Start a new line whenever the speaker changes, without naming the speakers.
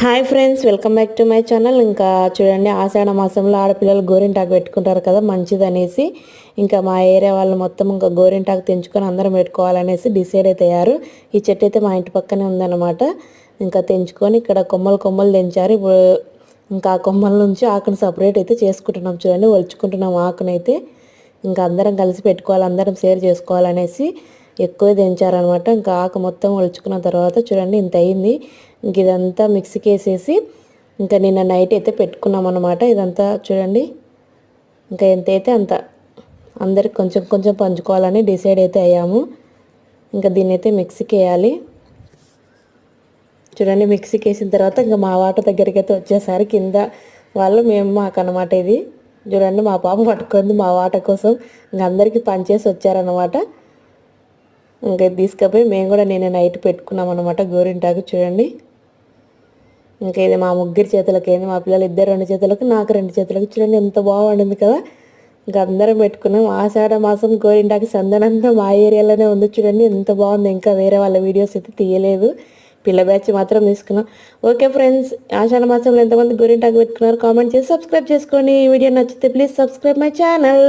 Hi friends welcome back to my channel. ఇంకా చూడండి ఆషాఢ మాసంలో ఆడపిల్లలు గోరింటాకు పెట్టుకుంటారు కదా మంచిదనేసి ఇంకా మా ఏరియా వాళ్ళు మొత్తం ఇంకా గోరింటాకు తెంచుకొని అందరం పెట్టుకోవాలనేసి డిసైడ్ అయితే అయ్యారు ఈ చెట్టు అయితే మా ఇంటి పక్కనే ఉందన్నమాట. ఇంకా తెంచుకొని ఇక్కడ కొమ్మలు కొమ్మలు తెంచారు. ఇప్పుడు ఇంకా ఆ కొమ్మల నుంచి ఆకును సపరేట్ అయితే చేసుకుంటున్నాం. చూడండి ఒలుచుకుంటున్నాం ఆకునైతే. ఇంకా అందరం కలిసి పెట్టుకోవాలి అందరం షేర్ చేసుకోవాలనేసి ఎక్కువ దించారనమాట. ఇంకా ఆకు మొత్తం ఒలుచుకున్న తర్వాత చూడండి ఇంత అయింది. ఇంక ఇదంతా మిక్సీకి వేసేసి ఇంకా నిన్న నైట్ అయితే పెట్టుకున్నాం అనమాట ఇదంతా చూడండి. ఇంకా ఎంత అయితే అంత అందరికి కొంచెం కొంచెం పంచుకోవాలని డిసైడ్ అయితే అయ్యాము. ఇంకా దీన్ని అయితే మిక్సీకి వేయాలి చూడండి మిక్సీకి వేసిన తర్వాత ఇంకా మా వాట దగ్గరికి అయితే వచ్చేసారి. కింద వాళ్ళు మేము మాకు అనమాట ఇది. చూడండి మా పాప పట్టుకుంది మా వాట కోసం. ఇంక అందరికీ పనిచేసి వచ్చారనమాట ఇంకా ఇది తీసుకుపోయి మేము కూడా నేను నైట్ పెట్టుకున్నాం అనమాట గోరింటాకు చూడండి. ఇంకా ఇది మా ముగ్గురు చేతులకి ఏంది మా పిల్లలు ఇద్దరు రెండు చేతులకు నాకు రెండు చేతులకు చూడండి ఎంత బాగుండింది కదా. ఇంకా అందరం పెట్టుకున్నాం. ఆషాఢ మాసం గోరింటాకు సందనంతా మా ఏరియాలోనే ఉంది చూడండి. ఎంత బాగుంది. ఇంకా వేరే వాళ్ళ వీడియోస్ అయితే తీయలేదు. పిల్ల బ్యాచ్ మాత్రం తీసుకున్నాం. ఓకే ఫ్రెండ్స్ ఆషాఢ మాసంలో ఎంతమంది గోరింటాకు పెట్టుకున్నారు కామెంట్ చేసి సబ్స్క్రైబ్ చేసుకోండి. ఈ వీడియో నచ్చితే ప్లీజ్ సబ్స్క్రైబ్ మై ఛానల్